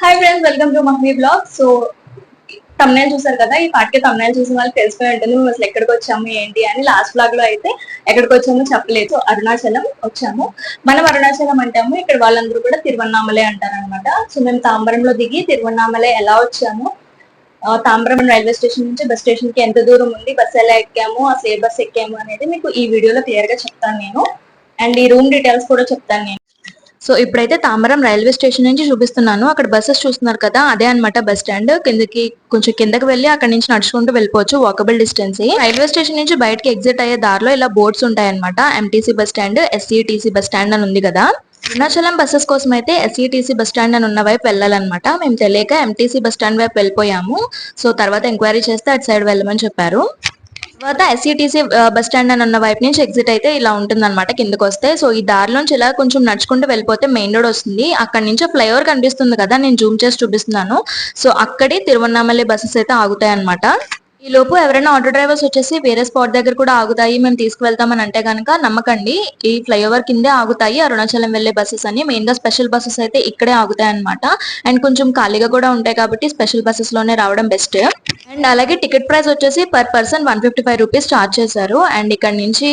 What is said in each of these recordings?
Hi friends welcome to మహ్మీ blog so thumbnail చూసారు కదా? ఈ పాటికి తమ్నేల్ చూసిన వాళ్ళు తెలిసిపోయి ఉంటుంది. మేము అసలు ఎక్కడికి వచ్చాము ఏంటి అని లాస్ట్ బ్లాగ్లో అయితే ఎక్కడికి వచ్చామో చెప్పలేదు. అరుణాచలం వచ్చాము. మనం అరుణాచలం అంటాము. ఇక్కడ వాళ్ళందరూ కూడా తిరువన్నామలే అంటారనమాట సో మేము తాంబరంలో దిగి తిరువన్నామలే ఎలా వచ్చాము? తాంబరం రైల్వే స్టేషన్ నుంచి బస్ స్టేషన్కి ఎంత దూరం ఉంది? బస్ ఎలా ఎక్కాము? అసలు ఏ బస్ ఎక్కాము అనేది మీకు ఈ వీడియోలో క్లియర్గా చెప్తాను నేను. అండ్ ఈ రూమ్ డీటెయిల్స్ కూడా చెప్తాను నేను. సో ఇప్పుడైతే తామరం రైల్వే స్టేషన్ నుంచి చూపిస్తున్నాను. అక్కడ బస్సెస్ చూస్తున్నారు కదా అదే అన్నమాట బస్ స్టాండ్ కిందకి కొంచెం కిందకి వెళ్ళి అక్కడ నుంచి నడుచుకుంటూ వెళ్ళిపోవచ్చు వాకబుల్ డిస్టెన్స్ రైల్వే స్టేషన్ నుంచి బయటకి ఎగ్జిట్ అయ్యే దారిలో ఇలా బోర్డ్స్ ఉంటాయన్నమాట MTC bus stand SCTC bus stand అని ఉంది కదా. అరుణాచలం బస్సెస్ కోసం అయితే ఎస్ఈటీసీ బస్ స్టాండ్ అని ఉన్న వైపు వెళ్ళాలన్నమాట. మేము తెలియక ఎంటీసీ బస్ స్టాండ్ వైపు వెళ్ళిపోయాము. సో తర్వాత ఎంక్వైరీ చేస్తే అటు సైడ్ వెళ్ళమని చెప్పారు. తర్వాత ఎస్సీటీసీ బస్ స్టాండ్ అని ఉన్న వైపు నుంచి ఎగ్జిట్ అయితే ఇలా ఉంటుంది అనమాట కిందకు వస్తే సో ఈ దారిలోంచి ఇలా కొంచెం నడుచుకుంటూ వెళ్ళిపోతే మెయిన్ రోడ్ వస్తుంది. అక్కడ నుంచి ఫ్లైఓవర్ కనిపిస్తుంది కదా నేను జూమ్ చేసి చూపిస్తున్నాను. సో అక్కడే తిరువన్నామలై బస్సెస్ అయితే ఆగుతాయి అనమాట ఈ లోపు ఎవరైనా ఆటో డ్రైవర్స్ వచ్చేసి వేరే స్పాట్ దగ్గర కూడా ఆగుతాయి మేము తీసుకువెళ్తామని అంటే కనుక నమ్మకండి. ఈ ఫ్లైఓవర్ కిందే ఆగుతాయి అరుణాచలం వెళ్ళే బస్సెస్ అని మెయిన్గా స్పెషల్ బస్సెస్ అయితే ఇక్కడే ఆగుతాయి అనమాట అండ్ కొంచెం ఖాళీగా కూడా ఉంటాయి కాబట్టి స్పెషల్ బస్సెస్లోనే రావడం బెస్ట్. అండ్ అలాగే టికెట్ ప్రైస్ వచ్చేసి per person one fifty five rupees charge చేశారు. అండ్ ఇక్కడ నుంచి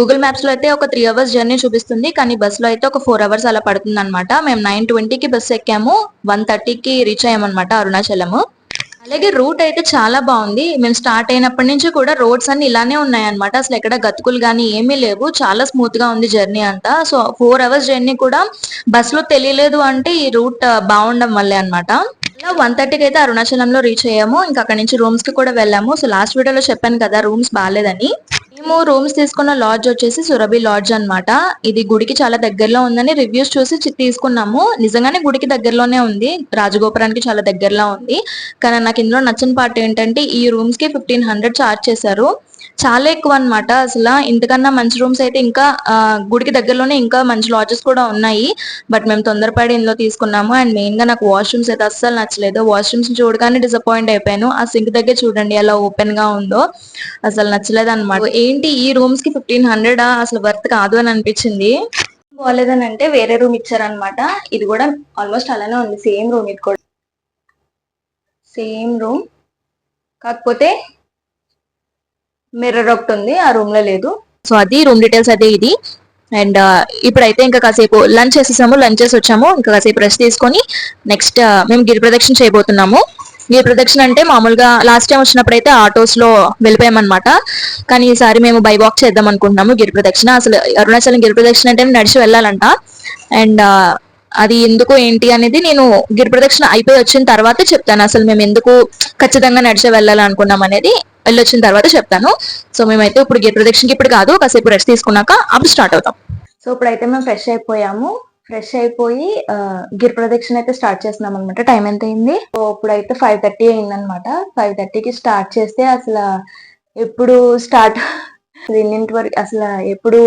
గూగుల్ మ్యాప్స్లో అయితే ఒక త్రీ అవర్స్ జర్నీ చూపిస్తుంది. కానీ బస్లో అయితే ఒక ఫోర్ అవర్స్ అలా పడుతుంది అనమాట మేము నైన్ ట్వంటీకి బస్ ఎక్కాము వన్ థర్టీకి రీచ్ అయ్యామన్నమాట అరుణాచలము. అలాగే రూట్ అయితే చాలా బాగుంది. మేము స్టార్ట్ అయినప్పటి నుంచి కూడా రోడ్స్ అన్ని ఇలానే ఉన్నాయి అనమాట అసలు ఎక్కడ గతుకులు కానీ ఏమీ లేవు. చాలా స్మూత్గా ఉంది జర్నీ అంతా. సో ఫోర్ అవర్స్ జర్నీ కూడా బస్లో తెలియలేదు అంటే ఈ రూట్ బాగుండడం వల్లే అనమాట ఇలా వన్ థర్టీకి అయితే అరుణాచలంలో రీచ్ అయ్యాము. ఇంకా అక్కడ నుంచి రూమ్స్కి కూడా వెళ్ళాము. సో లాస్ట్ వీడియోలో చెప్పాను కదా రూమ్స్ బాగాలేదని మేము రూమ్స్ తీసుకున్న లాడ్జ్ వచ్చేసి సురభి లాడ్జ్ అన్నమాట. ఇది గుడికి చాలా దగ్గరలో ఉందని రివ్యూస్ చూసి తీసుకున్నాము. నిజంగానే గుడికి దగ్గరలోనే ఉంది. రాజగోపురానికి చాలా దగ్గరలో ఉంది. కానీ నాకు ఇందులో నచ్చిన పార్ట్ ఏంటంటే ఈ రూమ్స్కి ఫిఫ్టీన్ హండ్రెడ్ చార్జ్ చేశారు. చాలా ఎక్కువ అనమాట అసలు ఇంతకన్నా మంచి రూమ్స్ అయితే ఇంకా గుడికి దగ్గరలోనే ఇంకా మంచి లాడ్జెస్ కూడా ఉన్నాయి. బట్ మేము తొందరపడి ఇందులో తీసుకున్నాము. అండ్ మెయిన్గా నాకు వాష్రూమ్స్ అయితే అస్సలు నచ్చలేదు. వాష్రూమ్స్ చూడగానే డిసప్పాయింట్ అయిపోయాను. ఆ సింక్ దగ్గర చూడండి ఎలా ఓపెన్గా ఉందో. అసలు నచ్చలేదు అనమాట ఏంటి ఈ రూమ్స్కి ఫిఫ్టీన్ హండ్రెడ్ అసలు వర్త్ కాదు అని అనిపించింది. బాగాలేదని అంటే వేరే రూమ్ ఇచ్చారనమాట ఇది కూడా ఆల్మోస్ట్ అలానే ఉంది. సేమ్ రూమ్ ఇది కూడా. సేమ్ రూమ్ కాకపోతే మిర్రర్ ఒకటి ఉంది ఆ రూమ్లో లేదు. సో అది రూమ్ డీటెయిల్స్ అదే ఇది. అండ్ uh, ఇప్పుడైతే ఇంకా కాసేపు లంచ్ చేసేసాము లంచ్ చేసి వచ్చాము. ఇంకా కాసేపు రెస్ట్ తీసుకొని నెక్స్ట్ uh, మేము గిరి ప్రదక్షిణ చేయబోతున్నాము. గిరి ప్రదక్షిణ అంటే మామూలుగా లాస్ట్ టైం వచ్చినప్పుడు అయితే ఆటోస్లో వెళ్ళిపోయామన్నమాట. కానీ ఈసారి మేము బై వాక్ చేద్దాం అనుకుంటున్నాము గిరి ప్రదక్షిణ. అసలు అరుణాచలం గిరి ప్రదక్షిణ అంటే నడిచి వెళ్ళాలంట. అండ్ uh, అది ఎందుకు ఏంటి అనేది నేను గిరి ప్రదక్షిణ అయిపోయి వచ్చిన తర్వాత చెప్తాను. అసలు మేము ఎందుకు ఖచ్చితంగా నడిచి వెళ్ళాలనుకున్నాం అనేది వెళ్ళొచ్చిన తర్వాత చెప్తాను. సో మేమైతే ఇప్పుడు గేట్ ప్రదక్షిణకి ఇప్పుడు కాదు కాసేపు రెస్ట్ తీసుకున్నాక అప్పుడు స్టార్ట్ అవుతాం. సో ఇప్పుడైతే మేము ఫ్రెష్ అయిపోయాము. ఫ్రెష్ అయిపోయి గిర్ గిరి ప్రదక్షిణ అయితే స్టార్ట్ చేస్తున్నాం అనమాట టైం ఎంత అయింది? సో ఇప్పుడైతే ఫైవ్ థర్టీ అయిందనమాట ఫైవ్ థర్టీకి స్టార్ట్ చేస్తే అసలు ఎప్పుడు స్టార్ట్ ఎన్నింటి వరకు అసలు ఎప్పుడు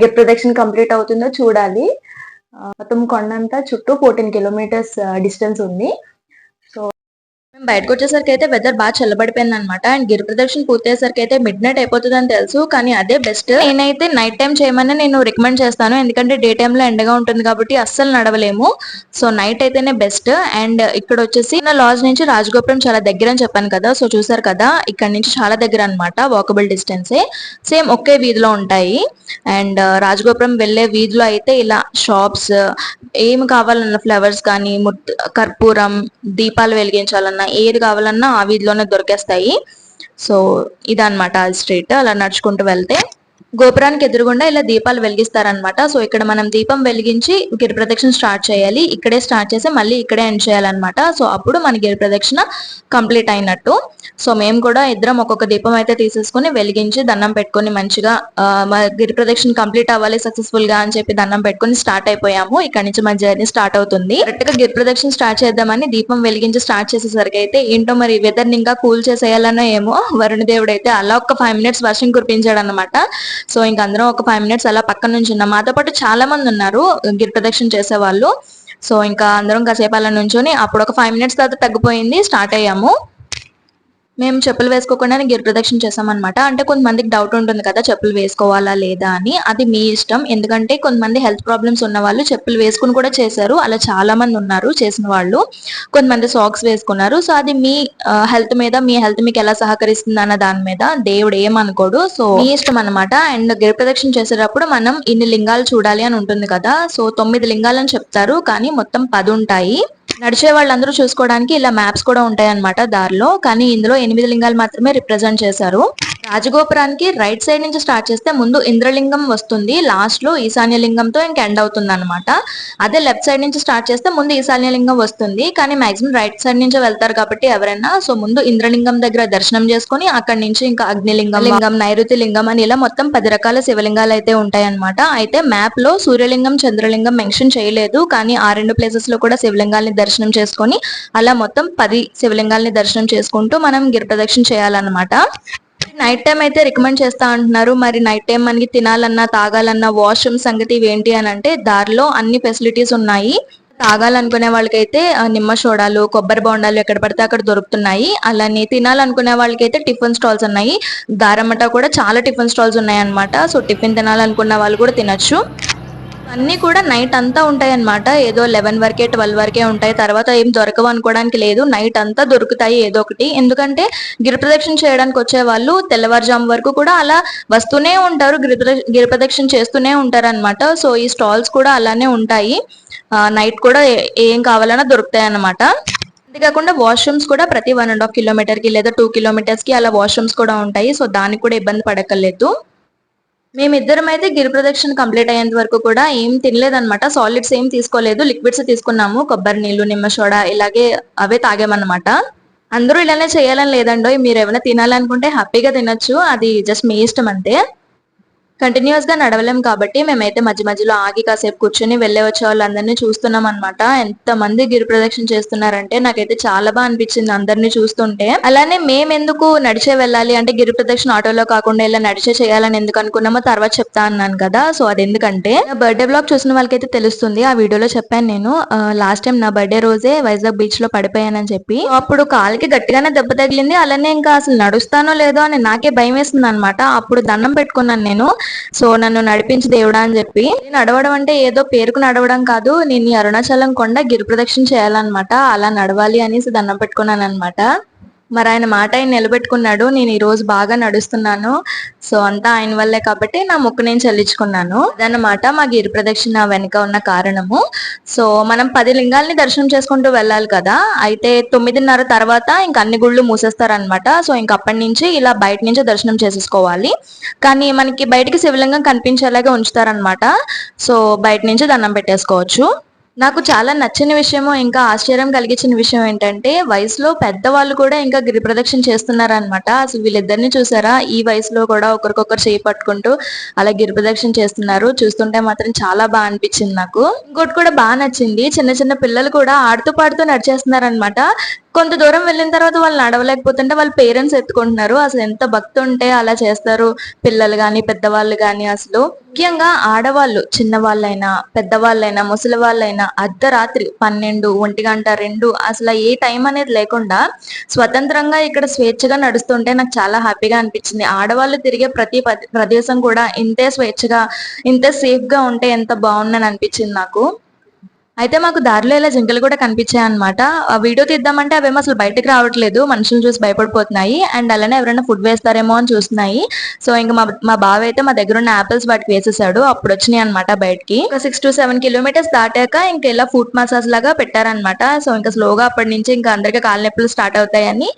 గిరి ప్రదక్షిణ కంప్లీట్ అవుతుందో చూడాలి. మొత్తం కొండంతా చుట్టూ ఫోర్టీన్ కిలోమీటర్స్ డిస్టెన్స్ ఉంది. మేము బయటకు వచ్చేసరికి అయితే వెదర్ బాగా చల్లబడిపోయింది అనమాట అండ్ గిరి ప్రదక్షిణ పూర్తయ్యేసరికి అయితే మిడ్ నైట్ అయిపోతుంది అని తెలుసు. కానీ అదే బెస్ట్ నేనైతే నైట్ టైం చేయమని నేను రికమెండ్ చేస్తాను. ఎందుకంటే డే టైమ్లో ఎండగా ఉంటుంది కాబట్టి అస్సలు నడవలేము. సో నైట్ అయితేనే బెస్ట్ అండ్ ఇక్కడ వచ్చేసి నా లాజ్ నుంచి రాజగోపురం చాలా దగ్గర అని చెప్పాను కదా. సో చూసారు కదా? ఇక్కడ నుంచి చాలా దగ్గర అనమాట వాకబుల్ డిస్టెన్సే సేమ్ ఒకే వీధిలో ఉంటాయి. అండ్ రాజగోపురం వెళ్ళే వీధిలో అయితే ఇలా షాప్స్ ఏమి కావాలన్నా ఫ్లవర్స్ కానీ కర్పూరం దీపాలు వెలిగించాలన్నా ఏది కావాలన్నా ఆ వీధిలోనే దొరికేస్తాయి. సో ఇదన్నమాట ఆ స్ట్రీట్. అలా నడుచుకుంటూ వెళ్తే గోపురానికి ఎదురుగుండా ఇలా దీపాలు వెలిగిస్తారనమాట సో ఇక్కడ మనం దీపం వెలిగించి గిరి ప్రదక్షిణ స్టార్ట్ చేయాలి. ఇక్కడే స్టార్ట్ చేసి మళ్ళీ ఇక్కడే ఎండ్ చేయాలన్నమాట. సో అప్పుడు మన గిరి ప్రదక్షిణ కంప్లీట్ అయినట్టు. సో మేము కూడా ఇద్దరం ఒక్కొక్క దీపం అయితే తీసేసుకుని వెలిగించి దండం పెట్టుకొని మంచిగా మా గిరి ప్రదక్షిణ కంప్లీట్ అవ్వాలి సక్సెస్ఫుల్గా అని చెప్పి దండం పెట్టుకొని స్టార్ట్ అయిపోయాము. ఇక్కడ నుంచి మా జర్నీ స్టార్ట్ అవుతుంది. కరెక్ట్గా గిరి ప్రదక్షిణ స్టార్ట్ చేద్దామని దీపం వెలిగించి స్టార్ట్ చేసేసరికి అయితే ఏంటో మరి వెదర్ ఇంకా కూల్ చేసేయాలనో ఏమో వరుణ దేవుడు అయితే అలా ఒక ఫైవ్ మినిట్స్ వర్షం కురిపించాడు అనమాట సో ఇంక అందరం ఒక ఫైవ్ మినిట్స్ అలా పక్కన నుంచి ఉన్నాం. మాతో పాటు చాలా మంది ఉన్నారు గిరి ప్రదక్షిణ చేసే వాళ్ళు సో ఇంకా అందరం కాసేపు అలా నుంచొని అప్పుడు ఒక ఫైవ్ మినిట్స్ తర్వాత తగ్గిపోయింది స్టార్ట్ అయ్యాము. మేము చెప్పులు వేసుకోకుండానే గిరి ప్రదక్షిణ చేసామన్నమాట అంటే కొంతమందికి డౌట్ ఉంటుంది కదా చెప్పులు వేసుకోవాలా లేదా అని. అది మీ ఇష్టం. ఎందుకంటే కొంతమంది హెల్త్ ప్రాబ్లమ్స్ ఉన్న వాళ్ళు చెప్పులు వేసుకుని కూడా చేశారు. అలా చాలా మంది ఉన్నారు చేసిన వాళ్ళు. కొంతమంది సాక్స్ వేసుకున్నారు. సో అది మీ హెల్త్ మీద మీ హెల్త్ మీకు ఎలా సహకరిస్తుంది అన్న దాని మీద దేవుడు ఏమనుకోడు. సో మీ ఇష్టం అనమాట అండ్ గిరి ప్రదక్షిణ చేసేటప్పుడు మనం ఇన్ని లింగాలు చూడాలి అని ఉంటుంది కదా. సో తొమ్మిది లింగాలని చెప్తారు. కానీ మొత్తం పది ఉంటాయి. నడిచే వాళ్ళందరూ చూసుకోవడానికి ఇలా మ్యాప్స్ కూడా ఉంటాయన్నమాట దారిలో. కానీ ఇందులో ఎనిమిది లింగాలు మాత్రమే రిప్రజెంట్ చేశారు. రాజగోపురానికి రైట్ సైడ్ నుంచి స్టార్ట్ చేస్తే ముందు ఇంద్రలింగం వస్తుంది. లాస్ట్లో ఈశాన్య లింగంతో ఇంక ఎండ్ అవుతుంది అనమాట అదే లెఫ్ట్ సైడ్ నుంచి స్టార్ట్ చేస్తే ముందు ఈశాన్య లింగం వస్తుంది. కానీ మాక్సిమం రైట్ సైడ్ నుంచి వెళ్తారు కాబట్టి ఎవరైనా సో ముందు ఇంద్రలింగం దగ్గర దర్శనం చేసుకుని అక్కడి నుంచి ఇంకా అగ్నిలింగం లింగం. నైరుతి లింగం అని ఇలా మొత్తం పది రకాల శివలింగాలు అయితే ఉంటాయి అనమాట అయితే మ్యాప్లో సూర్యలింగం చంద్రలింగం మెన్షన్ చేయలేదు. కానీ ఆ రెండు ప్లేసెస్లో కూడా శివలింగాల్ని దర్శనం చేసుకొని అలా మొత్తం పది శివలింగాల్ని దర్శనం చేసుకుంటూ మనం గిరి ప్రదక్షిణ చేయాలన్నమాట. నైట్ టైం అయితే రికమెండ్ చేస్తా అంటున్నారు. మరి నైట్ టైం మనకి తినాలన్నా తాగాలన్నా వాష్రూమ్ సంగతి ఏంటి అని అంటే దారిలో అన్ని ఫెసిలిటీస్ ఉన్నాయి. తాగాలనుకునే వాళ్ళకైతే నిమ్మ సోడాలు కొబ్బరి బొండాలు ఎక్కడ పడితే అక్కడ దొరుకుతున్నాయి. అలానే తినాలనుకునే వాళ్ళకైతే టిఫిన్ స్టాల్స్ ఉన్నాయి. దారమ్మట కూడా చాలా టిఫిన్ స్టాల్స్ ఉన్నాయి అనమాట సో టిఫిన్ తినాలనుకున్న వాళ్ళు కూడా తినచ్చు. అన్నీ కూడా నైట్ అంతా ఉంటాయి అన్నమాట ఏదో లెవెన్ వరకే ట్వెల్వ్ వరకే ఉంటాయి. తర్వాత ఏం దొరకవు అనుకోవడానికి లేదు. నైట్ అంతా దొరుకుతాయి ఏదో ఒకటి. ఎందుకంటే గిరి ప్రదక్షిణ చేయడానికి వచ్చే వాళ్ళు తెల్లవారుజాము వరకు కూడా అలా వస్తూనే ఉంటారు. గిరిప్రదక్షిణ గిరి ప్రదక్షిణ చేస్తూనే ఉంటారు అనమాట సో ఈ స్టాల్స్ కూడా అలానే ఉంటాయి. నైట్ కూడా ఏం కావాలన్నా దొరుకుతాయి అన్నమాట అంతేకాకుండా వాష్రూమ్స్ కూడా ప్రతి వన్ అండ్ హాఫ్ కిలోమీటర్కి లేదా టూ కిలోమీటర్స్కి అలా వాష్రూమ్స్ కూడా ఉంటాయి. సో దానికి కూడా ఇబ్బంది పడక్కర్లేదు. మేమిద్దరం అయితే గిరి ప్రదక్షిణ కంప్లీట్ అయ్యేంత వరకు కూడా ఏం తినలేదన్నమాట. సాలిడ్స్ ఏం తీసుకోలేదు. లిక్విడ్స్ తీసుకున్నాము. కొబ్బరి నీళ్ళు నిమ్మ సోడా ఇలాగే అవే తాగామన్నమాట. అందరూ ఇలానే చేయాలని లేదండో మీరు ఏమైనా తినాలనుకుంటే హ్యాపీగా తినొచ్చు. అది జస్ట్ మీ ఇష్టం అంతే. కంటిన్యూస్గా నడవలేం కాబట్టి మేమైతే మధ్య మధ్యలో ఆగి కాసేపు కూర్చొని వెళ్ళే వచ్చే వాళ్ళందరినీ చూస్తున్నాం అనమాట ఎంత మంది గిరి ప్రదక్షిణ చేస్తున్నారంటే నాకైతే చాలా బాగా అనిపించింది అందరినీ చూస్తుంటే. అలానే మేము ఎందుకు నడిచే వెళ్ళాలి అంటే గిరి ప్రదక్షిణ ఆటోలో కాకుండా ఇలా నడిచే చేయాలని ఎందుకు అనుకున్నామో తర్వాత చెప్తా అన్నాను కదా. సో అది ఎందుకంటే బర్త్డే బ్లాగ్ చూసిన వాళ్ళకైతే తెలుస్తుంది. ఆ వీడియోలో చెప్పాను నేను. లాస్ట్ టైం నా బర్త్డే రోజే వైజాగ్ బీచ్లో పడిపోయానని చెప్పి. అప్పుడు కాలికి గట్టిగానే దెబ్బ తగిలింది. అలానే ఇంకా అసలు నడుస్తానో లేదో అని నాకే భయం వేస్తుంది అనమాట అప్పుడు దండం పెట్టుకున్నాను నేను. సో నన్ను నడిపించి దేవుడా అని చెప్పి. నడవడం అంటే ఏదో పేరుకు నడవడం కాదు నేను అరుణాచలం కొండ గిరి ప్రదక్షిణ చేయాలన్నమాట. అలా నడవాలి అనేసి దండం పెట్టుకున్నాను అనమాట మరి ఆయన మాట ఆయన నిలబెట్టుకున్నాడు. నేను ఈ రోజు బాగా నడుస్తున్నాను. సో అంతా ఆయన వల్లే కాబట్టి నా మొక్కు నేను చెల్లించుకున్నాను. అదనమాట మా గిరి ప్రదక్షిణ వెనుక ఉన్న కారణము. సో మనం పది లింగాల్ని దర్శనం చేసుకుంటూ వెళ్ళాలి కదా. అయితే తొమ్మిదిన్నర తర్వాత ఇంక అన్ని గుళ్ళు మూసేస్తారనమాట సో ఇంక అప్పటి నుంచి ఇలా బయట నుంచి దర్శనం చేసేసుకోవాలి. కానీ మనకి బయటికి శివలింగం కనిపించేలాగా ఉంచుతారనమాట సో బయట నుంచి దండం పెట్టేసుకోవచ్చు. నాకు చాలా నచ్చిన విషయము ఇంకా ఆశ్చర్యం కలిగించిన విషయం ఏంటంటే వయసులో పెద్దవాళ్ళు కూడా ఇంకా గిరి ప్రదక్షిణ చేస్తున్నారనమాట అసలు వీళ్ళిద్దరిని చూసారా? ఈ వయసులో కూడా ఒకరికొకరు చేయి పట్టుకుంటూ అలా గిరి ప్రదక్షిణ చేస్తున్నారు. చూస్తుంటే మాత్రం చాలా బాగా అనిపించింది నాకు. ఇంకోటి కూడా బాగా నచ్చింది చిన్న చిన్న పిల్లలు కూడా ఆడుతూ పాడుతూ నడిచేస్తున్నారనమాట కొంత దూరం వెళ్ళిన తర్వాత వాళ్ళు నడవలేకపోతుంటే వాళ్ళ పేరెంట్స్ ఎత్తుకుంటున్నారు. అసలు ఎంత భక్తి ఉంటే అలా చేస్తారు పిల్లలు కానీ పెద్దవాళ్ళు కానీ అసలు. ముఖ్యంగా ఆడవాళ్ళు చిన్నవాళ్ళైనా పెద్దవాళ్ళైనా ముసలి వాళ్ళైనా అర్ధరాత్రి పన్నెండు ఒంటి గంట రెండు అసలు ఏ టైం అనేది లేకుండా స్వతంత్రంగా ఇక్కడ స్వేచ్ఛగా నడుస్తుంటే నాకు చాలా హ్యాపీగా అనిపించింది. ఆడవాళ్ళు తిరిగే ప్రతి ప్రదేశం కూడా ఇంతే స్వేచ్ఛగా ఇంతే సేఫ్గా ఉంటే ఎంత బాగుందని అనిపించింది నాకు. అయితే మాకు దారిలో ఇలా జింకలు కూడా కనిపించాయి అనమాట ఆ వీడియో తీద్దామంటే అవేమో అసలు బయటకు రావట్లేదు. మనుషులు చూసి భయపడిపోతున్నాయి. అండ్ అలానే ఎవరైనా ఫుడ్ వేస్తారేమో అని చూస్తున్నాయి. సో ఇంకా మా మా బావ అయితే మా దగ్గర ఉన్న ఆపిల్స్ వాటికి వేసేసాడు. అప్పుడు వచ్చినాయి అనమాట బయటకి. ఒక సిక్స్ టు సెవెన్ కిలోమీటర్స్ దాటాక ఇంకా ఇలా ఫుడ్ మసాజ్ లాగా పెట్టారనమాట సో ఇంకా స్లోగా అప్పటి నుంచి ఇంకా అందరికీ కాళ్ళ నొప్పులు స్టార్ట్ అవుతాయని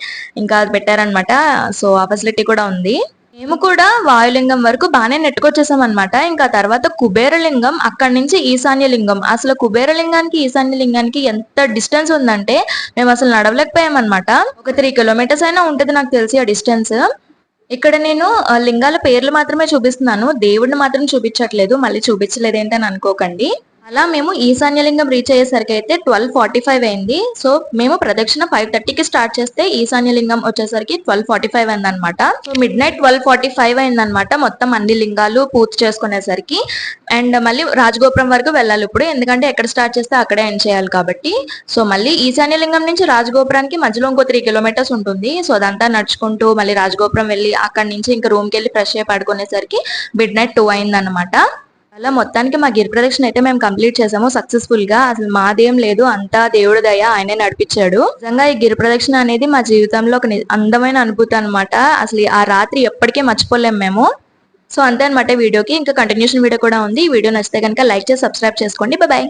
ఇంకా అది పెట్టారనమాట సో ఆ ఫెసిలిటీ కూడా ఉంది. మేము కూడా వాయులింగం వరకు బాగానే నెట్టుకొచ్చేసాం అనమాట ఇంకా తర్వాత కుబేరలింగం అక్కడి నుంచి ఈశాన్య లింగం అసలు కుబేరలింగానికి ఈశాన్య లింగానికి ఎంత డిస్టెన్స్ ఉందంటే మేము అసలు నడవలేకపోయాం అనమాట ఒక త్రీ కిలోమీటర్స్ అయినా ఉంటుంది నాకు తెలిసి ఆ డిస్టెన్స్. ఇక్కడ నేను లింగాల పేర్లు మాత్రమే చూపిస్తున్నాను. దేవుడిని మాత్రం చూపించట్లేదు. మళ్ళీ చూపించలేదు ఏంటని అనుకోకండి. అలా మేము ఈశాన్యలింగం రీచ్ అయ్యేసరికి అయితే ట్వెల్వ్ ఫార్టీ ఫైవ్ అయింది. సో మేము ప్రదక్షిణ ఫైవ్ థర్టీకి స్టార్ట్ చేస్తే ఈశాన్యలింగం వచ్చేసరికి ట్వెల్వ్ ఫార్టీ ఫైవ్ అయిందనమాట so midnight twelve forty five అయిందనమాట మొత్తం అన్ని లింగాలు పూర్తి చేసుకునేసరికి. అండ్ మళ్ళీ రాజగోపురం వరకు వెళ్ళాలి ఇప్పుడు. ఎందుకంటే ఎక్కడ స్టార్ట్ చేస్తే అక్కడే ఎండ్ చేయాలి కాబట్టి. సో మళ్ళీ ఈశాన్యలింగం నుంచి రాజగోపురానికి మధ్యలో ఇంకో త్రీ కిలోమీటర్స్ ఉంటుంది. సో అదంతా నడుచుకుంటూ మళ్ళీ రాజగోపురం వెళ్ళి అక్కడి నుంచి ఇంకా రూమ్కి వెళ్ళి ఫ్రెష్ అయ్యి పడుకునేసరికి మిడ్ నైట్ టూ అయిందనమాట అలా మొత్తానికి మా గిరి ప్రదక్షిణ అయితే మేము కంప్లీట్ చేసాము సక్సెస్ఫుల్గా. అసలు మాదేం లేదు. అంతా దేవుడి దయ ఆయనే నడిపించాడు. నిజంగా ఈ గిరి ప్రదక్షిణ అనేది మా జీవితంలో ఒక ని- అందమైన అనుభూతి అనమాట అసలు ఆ రాత్రి ఎప్పటికీ మర్చిపోలేము మేము. సో అంతే అనమాట వీడియోకి. ఇంకా కంటిన్యూషన్ వీడియో కూడా ఉంది. ఈ వీడియో నచ్చితే కనుక లైక్ చేసి సబ్స్క్రైబ్ చేసుకోండి. బాయ్